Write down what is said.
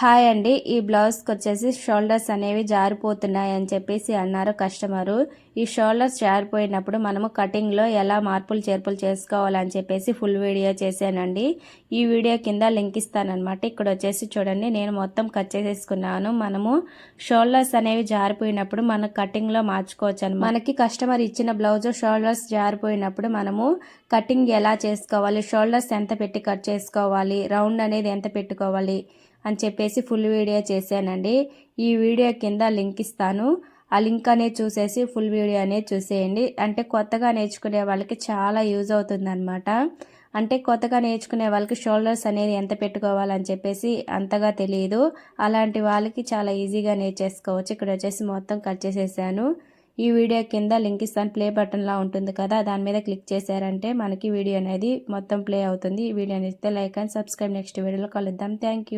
Hi అండి. ఈ బ్లౌజ్కి వచ్చేసి షోల్డర్స్ అనేవి జారిపోతున్నాయి అని చెప్పేసి అన్నారు కస్టమరు. ఈ షోల్డర్స్ జారిపోయినప్పుడు మనము కటింగ్లో ఎలా మార్పులు చేర్పులు చేసుకోవాలని చెప్పేసి ఫుల్ వీడియో చేశానండి. ఈ వీడియో కింద లింక్ ఇస్తానమాట ఇక్కడ వచ్చేసి చూడండి. నేను మొత్తం కట్ చేసేసుకున్నాను. మనము షోల్డర్స్ అనేవి జారిపోయినప్పుడు మన కటింగ్లో మార్చుకోవచ్చు అనమాట మనకి కస్టమర్ ఇచ్చిన బ్లౌజ్ షోల్డర్స్ జారిపోయినప్పుడు మనము కటింగ్ ఎలా చేసుకోవాలి షోల్డర్స్ ఎంత పెట్టి కట్ చేసుకోవాలి రౌండ్ అనేది ఎంత పెట్టుకోవాలి అని చెప్పేసి ఫుల్ వీడియో చేశానండి. ఈ వీడియో కింద లింక్ ఇస్తాను. ఆ లింక్ అనేది చూసేసి ఫుల్ వీడియో అనేది చూసేయండి. అంటే కొత్తగా నేర్చుకునే వాళ్ళకి చాలా యూజ్ అవుతుందన్నమాట. అంటే కొత్తగా నేర్చుకునే వాళ్ళకి షోల్డర్స్ అనేది ఎంత పెట్టుకోవాలని చెప్పేసి అంతగా తెలియదు అలాంటి వాళ్ళకి చాలా ఈజీగా నేర్చేసుకోవచ్చు. ఇక్కడ వచ్చేసి మొత్తం కట్ చేసేసాను. ఈ వీడియో కింద లింక్ ఇస్తాను. ప్లే బటన్లా ఉంటుంది కదా దాని మీద క్లిక్ చేశారంటే మనకి వీడియో అనేది మొత్తం ప్లే అవుతుంది. ఈ వీడియో నచ్చితే లైక్ అండ్ సబ్స్క్రైబ్ నెక్స్ట్ వీడియోలో కలుద్దాం. థ్యాంక్